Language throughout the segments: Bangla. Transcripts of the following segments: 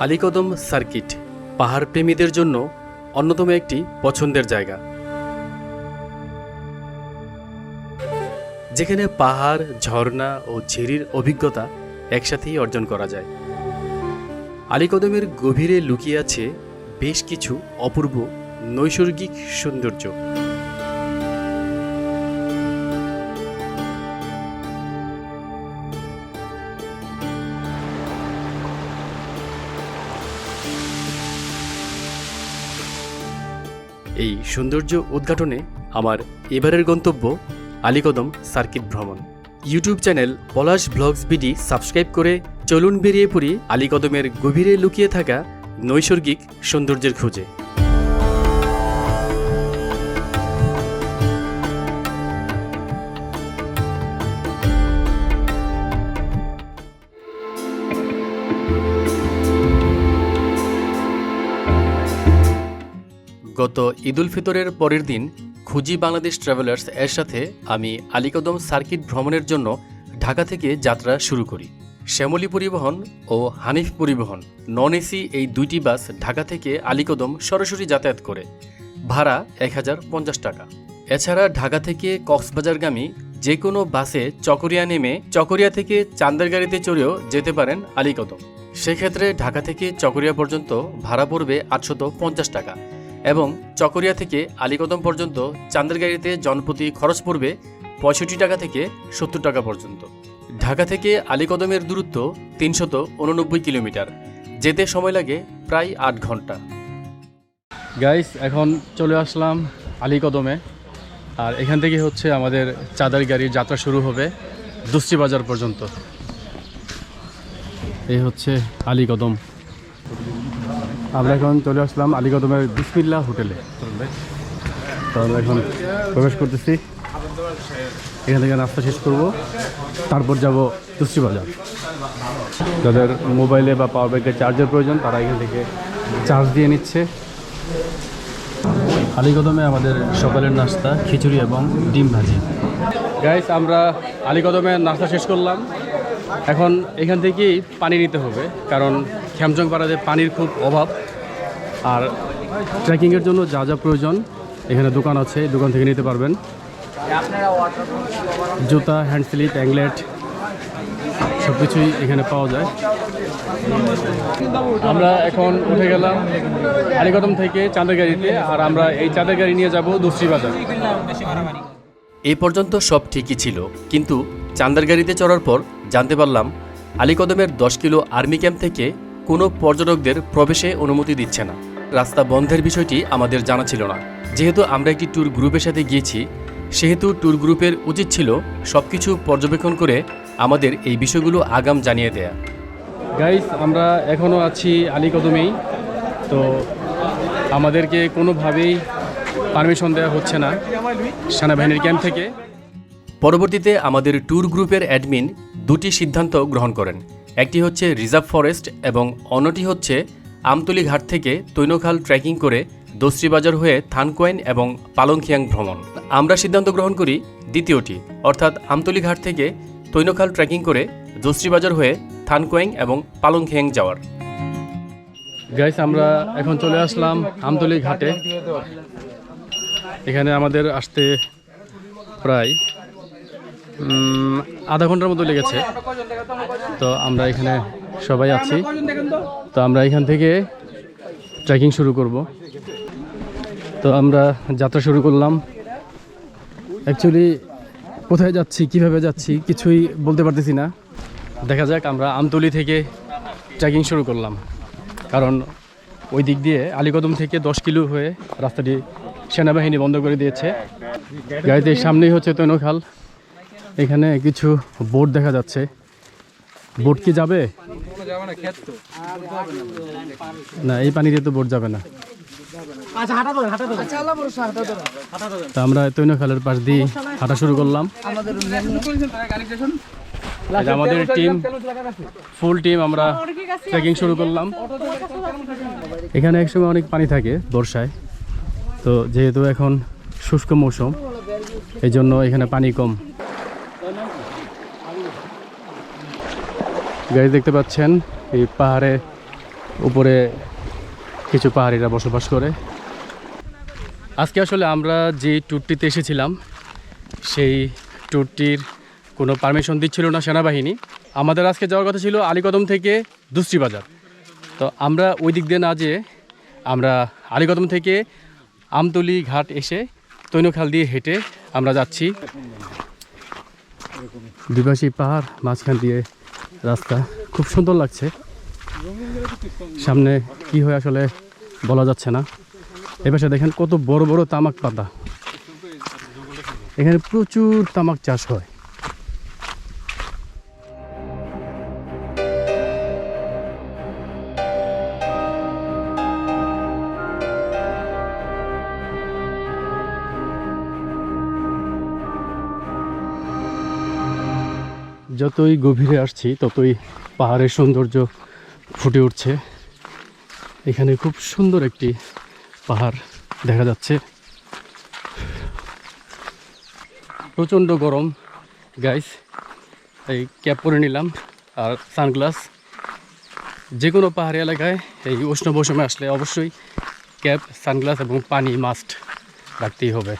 আলীকদম সার্কিট, পাহাড় প্রেমীদের জন্য অন্যতম একটি পছন্দের জায়গা। যেখানে পাহাড়, ঝর্ণা ও ঝিরির অভিজ্ঞতা একসাথেই অর্জন করা যায়। আলীকদমের গভীরে লুকিয়ে আছে বেশ কিছু অপূর্ব নৈসর্গিক সৌন্দর্য। এই সৌন্দর্য উদ্ঘাটনে আমার এবারের গন্তব্য আলীকদম সার্কিট ভ্রমণ। YouTube channel Palash vlogs BD subscribe করে চলুন বেরিয়ে পড়ি আলীকদমের গভীরে লুকিয়ে থাকা নৈসর্গিক সৌন্দর্যের খোঁজে। গত ঈদুল ফিতরের পরের দিন খুঁজি বাংলাদেশ ট্রাভেলার্স এর সাথে আমি আলিকদম সার্কিট ভ্রমণের জন্য ঢাকা থেকে যাত্রা শুরু করি। শ্যামলী পরিবহন ও হানিফ পরিবহন নন এসি এই দুইটি বাস ঢাকা থেকে আলীকদম সরাসরি যাতায়াত করে। ভাড়া এক হাজার পঞ্চাশ টাকা। এছাড়া ঢাকা থেকে কক্সবাজারগামী যে কোনো বাসে চকরিয়া নেমে চকরিয়া থেকে চান্দের গাড়িতে চড়েও যেতে পারেন আলিকদম। সেক্ষেত্রে ঢাকা থেকে চকরিয়া পর্যন্ত ভাড়া পড়বে আটশত পঞ্চাশ টাকা। এবং চকরিয়া থেকে আলীকদম পর্যন্ত চান্দের গাড়িতে জনপ্রতি খরচ পড়বে পঁয়ষট্টি টাকা থেকে সত্তর টাকা পর্যন্ত। ঢাকা থেকে আলীকদমের দূরত্ব তিনশত উননব্বই কিলোমিটার। যেতে সময় লাগে প্রায় আট ঘণ্টা। গাইস এখন চলে আসলাম আলীকদমে। আর এখান থেকে হচ্ছে আমাদের চাঁদার গাড়ির যাত্রা শুরু হবে দুস্তি বাজার পর্যন্ত। এই হচ্ছে আলীকদম। আমরা এখন চলে আসলাম আলীকদমের বিসমিল্লা হোটেলে। তো আমরা এখন প্রবেশ করতেছি। এখান থেকে নাস্তা শেষ করব। তারপর যাব দুশ্রী বাজার। যাদের মোবাইলে বা পাওয়ার ব্যাংকে চার্জের প্রয়োজন, তারা এখান থেকে চার্জ দিয়ে নিচ্ছে। আলীকদমে আমাদের সকালের নাস্তা, খিচুড়ি এবং ডিম ভাজি। গাইস আমরা আলীকদমে নাস্তা শেষ করলাম। এখন এখান থেকেই পানি নিতে হবে, কারণ পাড়াতে পানির খুব অভাব। আর ট্রেকিংয়ের জন্য যা যা প্রয়োজন, এখানে দোকান আছে দোকান থেকে নিতে পারবেন। জুতা, হ্যান্ড স্লিপ, অ্যাংলেট সব কিছুই এখানে পাওয়া যায়। আমরা এখন উঠে গেলাম আলিকদম থেকে চাঁদের গাড়িতে আর আমরা এই চাঁদের গাড়ি নিয়ে যাব দুশ্রী বাজার এই পর্যন্ত সব ঠিকই ছিল, কিন্তু চান্দার গাড়িতে চড়ার পর জানতে পারলাম আলীকদমের দশ কিলো আর্মি ক্যাম্প থেকে কোনো পর্যটকদের প্রবেশে অনুমতি দিচ্ছে না। রাস্তা বন্ধের বিষয়টি আমাদের জানা ছিল না। যেহেতু আমরা একটি ট্যুর গ্রুপের সাথে গিয়েছি সেহেতু ট্যুর গ্রুপের উচিত ছিল সব কিছু পর্যবেক্ষণ করে আমাদের এই বিষয়গুলো আগাম জানিয়ে দেয়া। গাইস আমরা এখনও আছি আলীকদমেই তো আমাদেরকে কোনোভাবেই পারমিশন দেওয়া হচ্ছে না সেনাবাহিনীর ক্যাম্প থেকে। পরবর্তীতে আমাদের ট্যুর গ্রুপের অ্যাডমিন দুটি সিদ্ধান্ত গ্রহণ করেন। একটি হচ্ছে রিজার্ভ ফরেস্ট এবং অন্যটি হচ্ছে আমতলি ঘাট থেকে তৈনখাল ট্রেকিং করে দোস্রিবাজার হয়ে থানকোয়েন এবং পালংখিয়াং ভ্রমণ। আমরা সিদ্ধান্ত গ্রহণ করি দ্বিতীয়টি, অর্থাৎ আমতলি ঘাট থেকে তৈনখাল ট্রেকিং করে দোস্রিবাজার হয়ে থানকোয়েং এবং পালংখিয়াং যাওয়ার। গাইস আমরা এখন চলে আসলাম আমতলি ঘাটে। এখানে আমাদের আসতে প্রায় আধা ঘণ্টার মতো লেগেছে। তো আমরা এখানে সবাই আছি। তো আমরা এখান থেকে ট্রেকিং শুরু করব। তো আমরা যাত্রা শুরু করলাম। অ্যাকচুয়ালি কোথায় যাচ্ছি, কীভাবে যাচ্ছি, কিছুই বলতে পারতেছি না। দেখা যাক, আমরা আমতলি থেকে ট্রেকিং শুরু করলাম। কারণ ওই দিক দিয়ে আলীকদম থেকে দশ কিলো হয়ে রাস্তাটি সেনাবাহিনী বন্ধ করে দিয়েছে। গাড়িতে সামনেই হচ্ছে তৈনখাল। এখানে কিছু বোট দেখা যাচ্ছে। বোট কি যাবে? না এই পানি দিয়ে তো বোট যাবে না। তা আমরা তৈনখালের পাশ দিয়ে হাঁটা শুরু করলাম। আমাদের টিম ফুল টিম আমরা ট্রেকিং শুরু করলাম। এখানে একসময় অনেক পানি থাকে বর্ষায়। তো যেহেতু এখন শুষ্ক মৌসুম এই জন্য এখানে পানি কম। গাড়ি দেখতে পাচ্ছেন, এই পাহাড়ে উপরে কিছু পাহাড়িরা বসবাস করে। আজকে আসলে আমরা যে ট্যুরটিতে এসেছিলাম, সেই ট্যুরটির কোনো পারমিশন দিচ্ছিল না সেনাবাহিনী। আমাদের আজকে যাওয়ার কথা ছিল আলীকদম থেকে দুশ্রী বাজার। তো আমরা ওই দিক দিয়ে না যেয়ে আমরা আলীকদম থেকে আমতলি ঘাট এসে তৈনখাল দিয়ে হেঁটে আমরা যাচ্ছি। দুপাশি পাহাড়, মাঝখান দিয়ে রাস্তা। খুব সুন্দর লাগছে। সামনে কি হয় আসলে বলা যাচ্ছে না। এপাশে দেখেন কত বড় বড় তামাক পাতা। এখানে প্রচুর তামাক চাষ হয়। যতই গভীরে আসছি, ততই পাহাড়ের সৌন্দর্য ফুটে উঠছে। এখানে খুব সুন্দর একটি পাহাড় দেখা যাচ্ছে। প্রচণ্ড গরম গাইস এই ক্যাপ পরে নিলাম আর সানগ্লাস। যে কোনো পাহাড়ি এলাকায় এই উষ্ণ মৌসুমে আসলে অবশ্যই ক্যাপ সানগ্লাস এবং পানি মাস্ট রাখতেই হবে।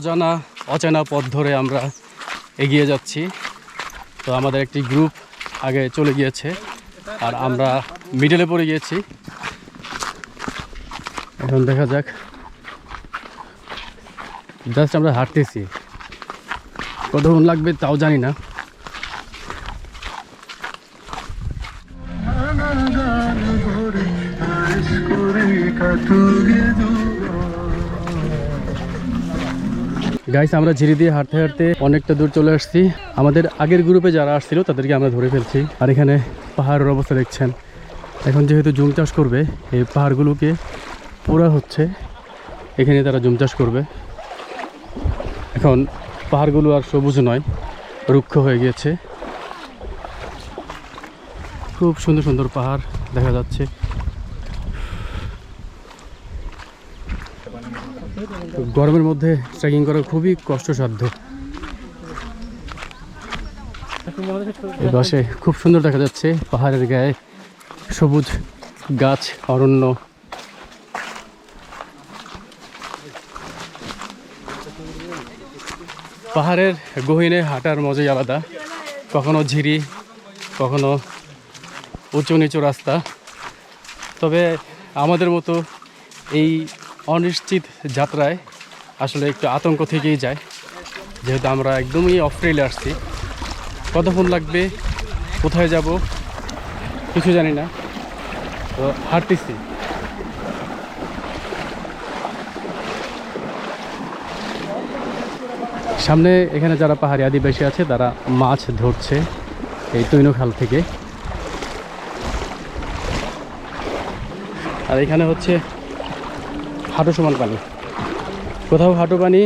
অজানা, অচেনা পথ ধরে আমরা এগিয়ে যাচ্ছি। তো আমাদের একটি গ্রুপ আগে চলে গিয়েছে আর আমরা মিডলে পড়ে গিয়েছি। এখন দেখা যাক। জাস্ট আমরা হাঁটতেছি। কতক্ষণ লাগবে তাও জানি না। গাইস আমরা ঝিরি দিয়ে হাঁটতে হাঁটতে অনেকটা দূর চলে আসছি। আমাদের আগের গ্রুপে যারা আসছিল, তাদেরকে আমরা ধরে ফেলছি। আর এখানে পাহাড়ের অবস্থা দেখছেন। এখন যেহেতু জুম চাষ করবে, এই পাহাড়গুলোকে পোড়া হচ্ছে। এখানে তারা জুম চাষ করবে। এখন পাহাড়গুলো আর সবুজ নয়, রুক্ষ হয়ে গিয়েছে। খুব সুন্দর সুন্দর পাহাড় দেখা যাচ্ছে। গরমের মধ্যে ট্রেকিং করা খুবই কষ্টসাধ্য। এই পাশে খুব সুন্দর দেখা যাচ্ছে, পাহাড়ের গায়ে সবুজ গাছ, অরণ্য। পাহাড়ের গহীনে হাঁটার মজাই আলাদা। কখনো ঝিরি, কখনো উঁচু নিচু রাস্তা। তবে আমাদের মতো এই অনিশ্চিত যাত্রায় আসলে একটু আতঙ্ক থেকেই যায়। যেহেতু আমরা একদমই অফ ট্রেলে আসছি কতক্ষণ লাগবে? কোথায় যাব? কিছু জানি না। তো হাঁটতেছি। সামনে এখানে যারা পাহাড়ি আদিবাসী আছে, তারা মাছ ধরছে এই তৈনখাল থেকে। আর এখানে হচ্ছে হাঁটু সমান পানি। কোথাও হাঁটু পানি,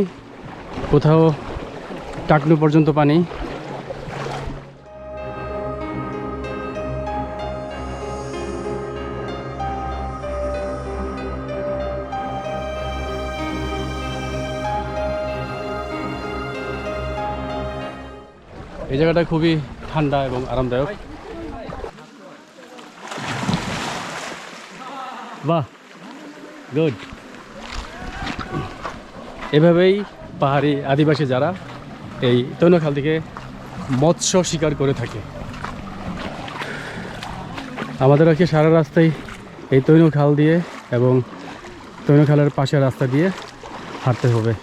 কোথাও টাকনু পর্যন্ত পানি। এই জায়গাটা খুবই ঠান্ডা এবং আরামদায়ক। বাহ গুড এভাবেই পাহাড়ি আদিবাসী যারা এই তৈনখাল থেকে মৎস্য শিকার করে থাকে। আমাদের আজকে সারা রাস্তায় এই তৈনখাল দিয়ে এবং তৈনখালের পাশের রাস্তা দিয়ে হাঁটতে হবে।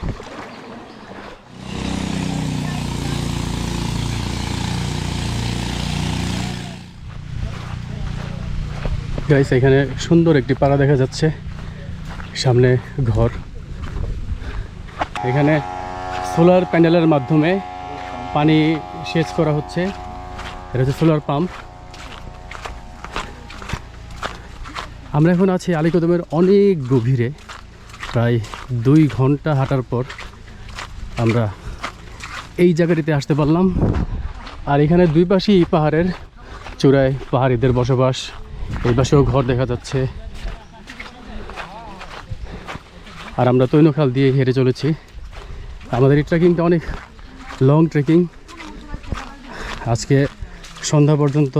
গাইস এখানে সুন্দর একটি পাড়া দেখা যাচ্ছে। সামনে ঘর। এখানে সোলার প্যানেলের মাধ্যমে পানি সেচ করা হচ্ছে। এটা হচ্ছে সোলার পাম্প। আমরা এখন আছি আলিকদমের অনেক গভীরে। প্রায় দুই ঘণ্টা হাঁটার পর আমরা এই জায়গাটিতে আসতে পারলাম। আর এখানে দুই পাশেই পাহাড়ের চূড়ায় পাহাড়িদের বসবাস। এই পাশেও ঘর দেখা যাচ্ছে। আর আমরা তৈনখাল দিয়ে হেঁটে চলেছি। আমাদের এই ট্রেকিংটা অনেক লং ট্রেকিং আজকে সন্ধ্যা পর্যন্ত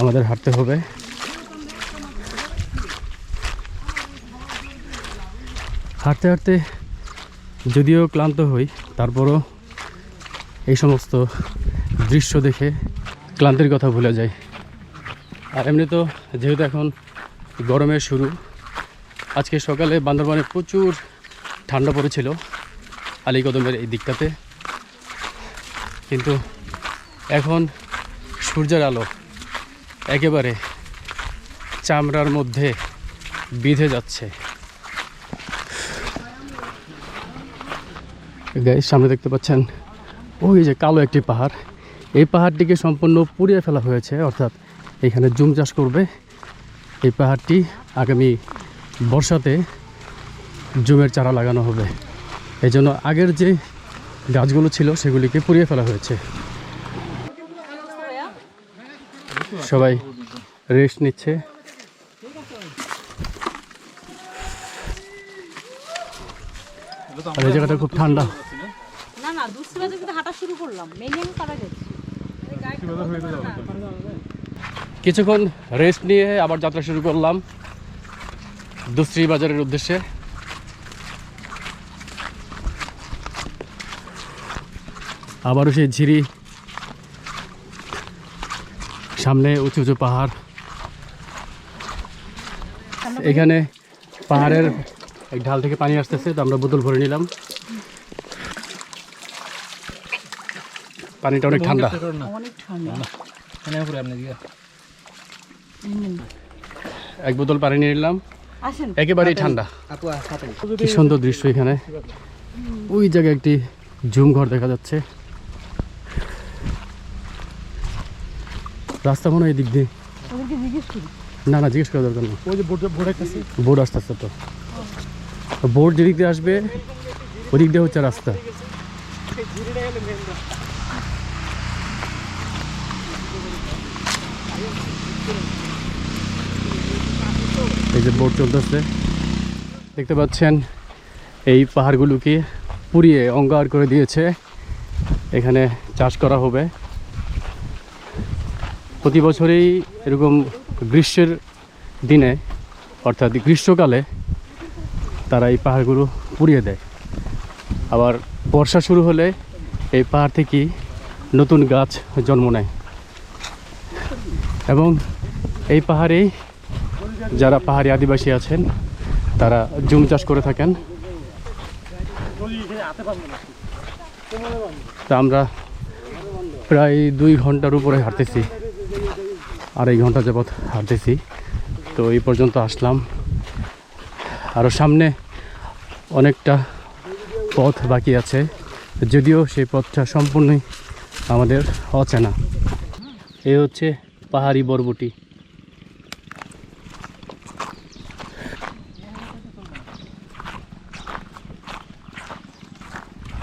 আমাদের হাঁটতে হবে। হাঁটতে হাঁটতে যদিও ক্লান্ত হই, তারপরও এই সমস্ত দৃশ্য দেখে ক্লান্তির কথা ভুলে যাই। আর এমনি তো যেহেতু এখন গরমের শুরু, আজকে সকালে বান্দরবানে প্রচুর ঠান্ডা পড়েছিল। আলীকদমের এই দিকটাতে। কিন্তু এখন সূর্যের আলো একেবারে চামড়ার মধ্যে বিঁধে যাচ্ছে। সামনে দেখতে পাচ্ছেন ওই যে কালো একটি পাহাড়। এই পাহাড়টিকে সম্পূর্ণ পুড়িয়ে ফেলা হয়েছে, অর্থাৎ এখানে জুম চাষ করবে। এই পাহাড়টি আগামী বর্ষাতে জুমের চারা লাগানো হবে। এই জন্য আগের যে গাছগুলো ছিল সেগুলিকে পুড়িয়ে ফেলা হয়েছে। সবাই রেস্ট নিচ্ছে। আর এই জায়গাটা খুব ঠান্ডা। না না দুশো কিন্তু হাঁটা শুরু করলাম। পারা গেছে। কিছুক্ষণ রেস্ট নিয়ে আবার যাত্রা শুরু করলাম। দুশ্রী বাজারের উদ্দেশ্যে। আবারও সেই ঝিরি সামনে উঁচু উঁচু পাহাড়। এখানে পাহাড়ের এক ঢাল থেকে পানি আসতেছে তো আমরা বোতল ভরে নিলাম। পানিটা অনেক ঠান্ডা। এক বোতল পানি নিয়ে নিলাম। একেবারেই ঠান্ডা। কি সুন্দর দৃশ্য এখানে। ওই জায়গায় একটি ঝুম ঘর দেখা যাচ্ছে। রাস্তা মনে হয় এই দিক দিয়ে। ওদেরকে জিজ্ঞেস করি। না না জিজ্ঞেস করা দরকার নেই ওই যে বোর্ড বোর্ড একটা বোর্ড আসতে আসতে তো। বোর্ড যেদিক দিয়ে আসবে ওদিক দিয়ে হচ্ছে রাস্তা। এই যে বোর্ড চলতেছে। দেখতে পাচ্ছেন এই পাহাড়গুলোকে পুড়িয়ে অঙ্গার করে দিয়েছে। এখানে চাষ করা হবে। প্রতি বছরেই এরকম গ্রীষ্মের দিনে, অর্থাৎ গ্রীষ্মকালে তারা এই পাহাড়গুলো পুড়িয়ে দেয়। আবার বর্ষা শুরু হলে এই পাহাড় থেকেই নতুন গাছ জন্ম নেয়। এবং এই পাহাড়েই যারা পাহাড়ি আদিবাসী আছেন, তারা জুম চাষ করে থাকেন। তা আমরা প্রায় দুই ঘণ্টার উপরে হাঁটতেছি। আড়াই ঘণ্টা যাবৎ হাঁটতেছি। তো এই পর্যন্ত আসলাম। আরও সামনে অনেকটা পথ বাকি আছে। যদিও সেই পথটা সম্পূর্ণই আমাদের অচেনা। এ হচ্ছে পাহাড়ি বরবটি।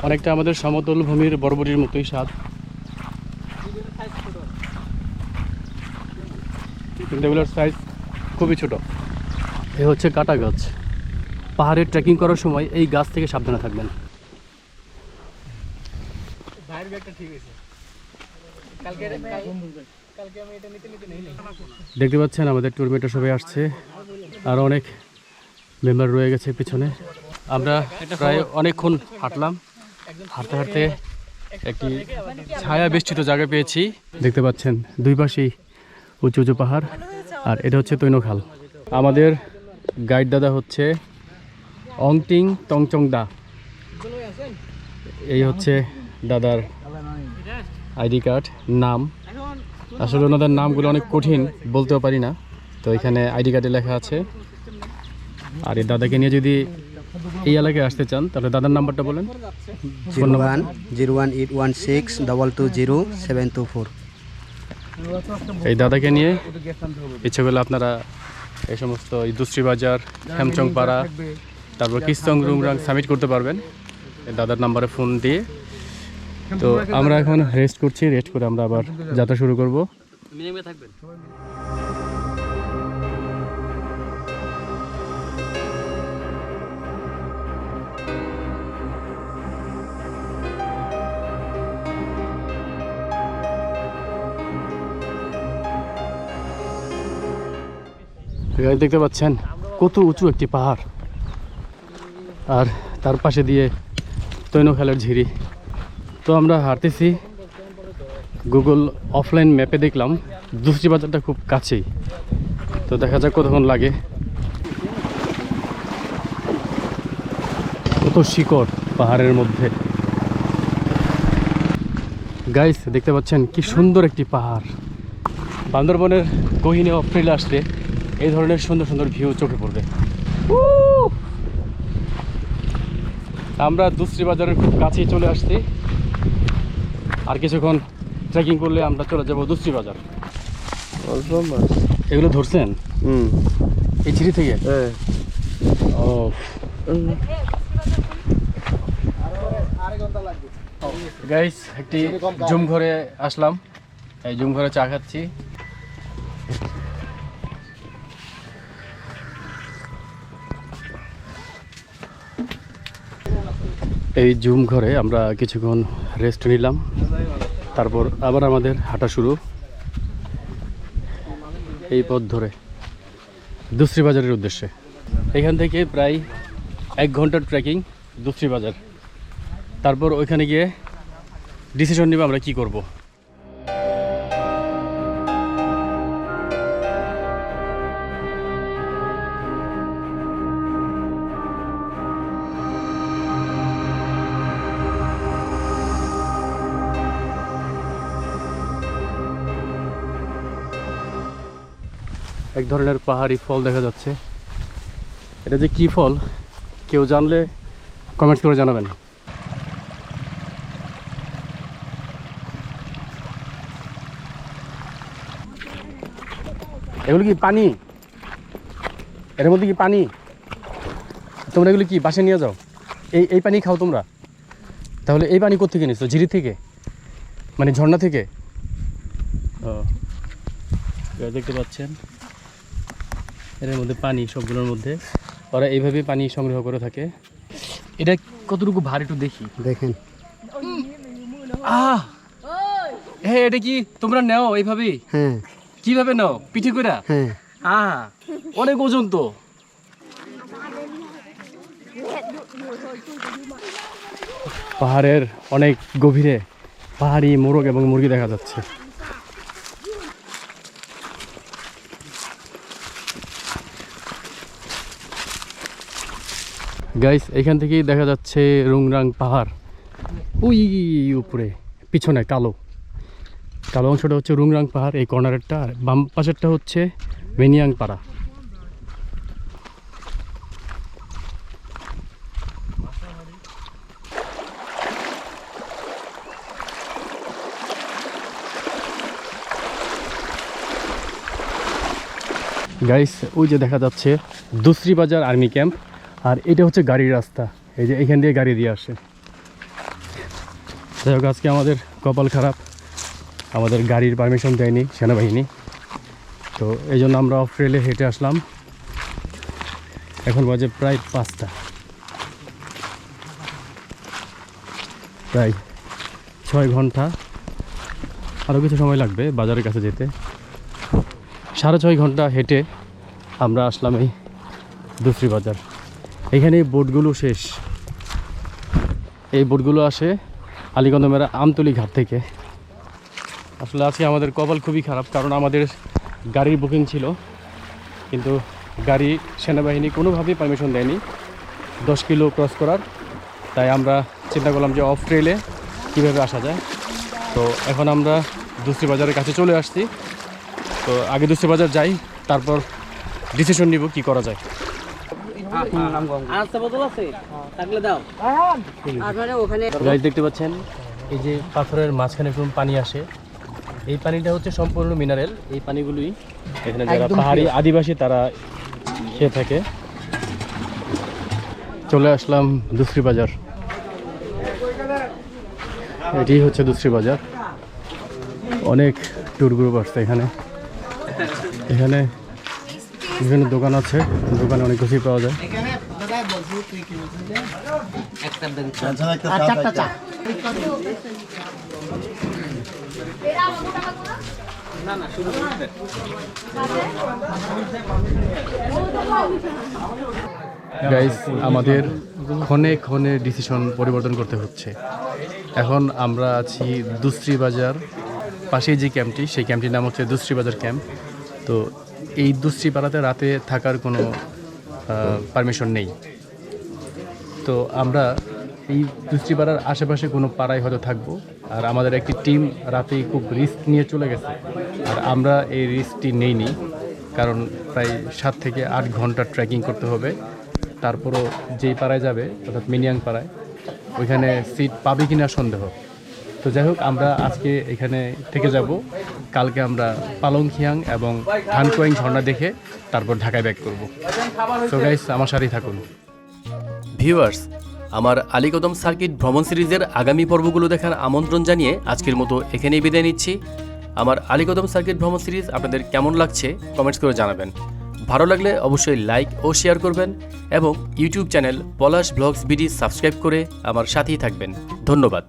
অনেকটা আমাদের সমতল ভূমির বরবটির মতোই স্বাদ। এগুলোর সাইজ খুবই ছোট। এ হচ্ছে কাটা গাছ। পাহাড়ে ট্রেকিং করার সময় এই গাছ থেকে সাবধানে থাকবেন। দেখতে পাচ্ছেন আমাদের টুরমেটে সবাই আসছে। আর অনেক মেম্বার রয়ে গেছে পিছনে। আমরা প্রায় অনেকক্ষণ হাঁটলাম। হাঁটতে হাঁটতে একটি ছায়া বেষ্টিত জায়গা পেয়েছি। দেখতে পাচ্ছেন দুই পাশেই উঁচু উঁচু পাহাড়, আর এটা হচ্ছে তৈনখাল। আমাদের গাইড দাদা হচ্ছে অংটিং টংচং দা এই হচ্ছে দাদার আইডি কার্ড, নাম। আসলে ওনাদের নামগুলো অনেক কঠিন, বলতেও পারি না। তো এখানে আইডি কার্ডে লেখা আছে। আর এই দাদাকে নিয়ে যদি এই এলাকায় আসতে চান, তাহলে দাদার নাম্বারটা বলেন। Zero one zero one eight one six, double two zero seven two four. এই দাদাকে নিয়ে ইচ্ছে করলে আপনারা এই সমস্ত দুশ্রী বাজার হ্যামচং পাড়া তারপর কিস্তং রুমরাং সাবমিট করতে পারবেন। এই দাদার নাম্বারে ফোন দিয়ে। তো আমরা এখন রেস্ট করছি রেস্ট করে আমরা আবার যাত্রা শুরু করব। থাকবেন দেখতে পাচ্ছেন, কত উঁচু একটি পাহাড়। আর তার পাশে দিয়ে তৈনখালের ঝিরি। তো আমরা হাঁটতেছি, গুগল অফলাইন ম্যাপে দেখলাম দুসরি বাজারটা খুব কাছেই। তো দেখা যাক কতক্ষণ লাগে। কত শিকড় পাহাড়ের মধ্যে। গাইস দেখতে পাচ্ছেন কি সুন্দর একটি পাহাড়। বান্দরবনের গহিনে অপ্রিল আসলে এই ধরনের সুন্দর সুন্দর ভিউ চোখে পড়বে! আমরা দুশ্রী বাজারের খুব কাছেই চলে আসছি। আর কিছুক্ষণ ট্রেকিং করলে আমরা চলে যাব দুশ্রী বাজার। এগুলো ধরছেন? হুম। এই ছিঁড়ি থেকে? হ্যাঁ। ও গাইস একটি জুম ঘরে আসলাম। এই জুম ঘরে চা খাচ্ছি। এই জুম ঘরে আমরা কিছুক্ষণ রেস্ট নিলাম। তারপর আবার আমাদের হাঁটা শুরু। এই পথ ধরে। দুশ্রী বাজারের উদ্দেশ্যে। এখান থেকে প্রায় এক ঘণ্টার ট্রেকিং দুশ্রী বাজার। তারপর ওইখানে গিয়ে ডিসিশন নেবে আমরা কি করব। এক ধরনের পাহাড়ি ফল দেখা যাচ্ছে। এটা যে কি ফল, কেউ জানলে কমেন্ট করে জানাবেন। এগুলো কি পানি? এর মধ্যে কি পানি? তোমরা এগুলো কি বাসে নিয়ে যাও? এই এই পানি খাও তোমরা। তাহলে এই পানি কোথেকে নিচ্ছ ঝিরি থেকে? মানে ঝর্ণা থেকে? দেখতে পাচ্ছেন। এর মধ্যে পানি সবগুলোর মধ্যে। ওরা এইভাবে পানি সংগ্রহ করে থাকে। এটা কতটুকু ভার একটু দেখি। দেখেন। আহ! হ্যাঁ এটা কি তোমরা নেও এইভাবেই? হ্যাঁ। কীভাবে নাও? পিঠে কইরা হ্যাঁ। আহ! অনেক ওজন তো। পাহাড়ের অনেক গভীরে পাহাড়ি মোরগ এবং মুরগি দেখা যাচ্ছে। গাইস এখান থেকেই দেখা যাচ্ছে রুংরাং পাহাড়। ওই উপরে, পিছনে, কালো। কালো অংশটা হচ্ছে রুংরাং পাহাড়, এই কর্নারেরটা। আর বাম পাশেরটা হচ্ছে মেনিয়াং পাড়া গাইস ওই যে দেখা যাচ্ছে দুসরি বাজার আর্মি ক্যাম্প। আর এটা হচ্ছে গাড়ির রাস্তা। এই যে এখান দিয়ে গাড়ি দিয়ে আসে। যাই হোক, আজকে আমাদের কপাল খারাপ। আমাদের গাড়ির পারমিশন দেয়নি, সেনাবাহিনী। তো এই জন্য আমরা অফ রেলে হেঁটে আসলাম। এখন বাজে প্রায় পাঁচটা। প্রায় ছয় ঘণ্টা। আরও কিছু সময় লাগবে বাজারের কাছে যেতে। সাড়ে ছয় ঘণ্টা হেঁটে আমরা আসলাম এই দুসরি বাজার। এখানে বোটগুলো শেষ। এই বোটগুলো আসে আলিগন্ধমের আমতলি ঘাট থেকে। আসলে আজকে আমাদের কপাল খুবই খারাপ কারণ আমাদের গাড়ির বুকিং ছিল, কিন্তু গাড়ি সেনাবাহিনী কোনোভাবেই পারমিশন দেয়নি। দশ কিলো ক্রস করার। তাই আমরা চিন্তা করলাম যে অফ ট্রেলে কীভাবে আসা যায়। তো এখন আমরা দুসরি বাজারের কাছে চলে আসছি। তো আগে দুসরি বাজার যাই, তারপর ডিসিশন নিব কি করা যায়। গাইজ দেখতে পাচ্ছেন এই যে পাথরের মাঝখানে কোন পানি আসে। এই পানিটা হচ্ছে সম্পূর্ণ মিনারেল এই পানিগুলোই এখানে যারা পাহাড়ি আদিবাসী তারা খেয়ে থাকে। চলে আসলাম দুসরি বাজার। এটি হচ্ছে দুসরি বাজার। অনেক ট্যুর গ্রুপ আসছে এখানে। এখানে বিভিন্ন দোকান আছে, দোকানে অনেক কিছুই পাওয়া যায়। আমাদের ক্ষণে ক্ষণে ডিসিশন পরিবর্তন করতে হচ্ছে। এখন আমরা আছি দুশ্রী বাজার, পাশেই যে ক্যাম্পটি সেই ক্যাম্পটির নাম হচ্ছে দুশ্রী বাজার ক্যাম্প তো এই দুশ্রী পাড়াতে রাতে থাকার কোনো পারমিশন নেই। তো আমরা এই দুশ্রী পাড়ার আশেপাশে কোনো পাড়ায় হয়তো থাকব। আর আমাদের একটি টিম রাতেই খুব রিস্ক নিয়ে চলে গেছে। আর আমরা এই রিস্কটি নেইনি, কারণ প্রায় সাত থেকে আট ঘণ্টা ট্রেকিং করতে হবে। তারপরও যেই পাড়ায় যাবে, অর্থাৎ মিনিয়াং পাড়ায়, ওইখানে সিট পাবে কিনা সন্দেহ। তো যাই হোক, আমরা আজকে এখানে থেকে যাব। কালকে আমরা পালংখিয়াং এবং ধানকোয়াং ঝর্ণা দেখে তারপর ঢাকায় ব্যাক করব। তো গাইস আমার সাথেই থাকুন। ভিউয়ার্স আমার আলীকদম সার্কিট ভ্রমণ সিরিজের আগামী পর্বগুলো দেখার আমন্ত্রণ জানিয়ে আজকের মতো এখানেই বিদায় নিচ্ছি। আমার আলীকদম সার্কিট ভ্রমণ সিরিজ আপনাদের কেমন লাগছে কমেন্টস করে জানাবেন। ভালো লাগলে অবশ্যই লাইক ও শেয়ার করবেন এবং YouTube channel Palash vlogs BD subscribe করে আমার সাথেই থাকবেন। ধন্যবাদ।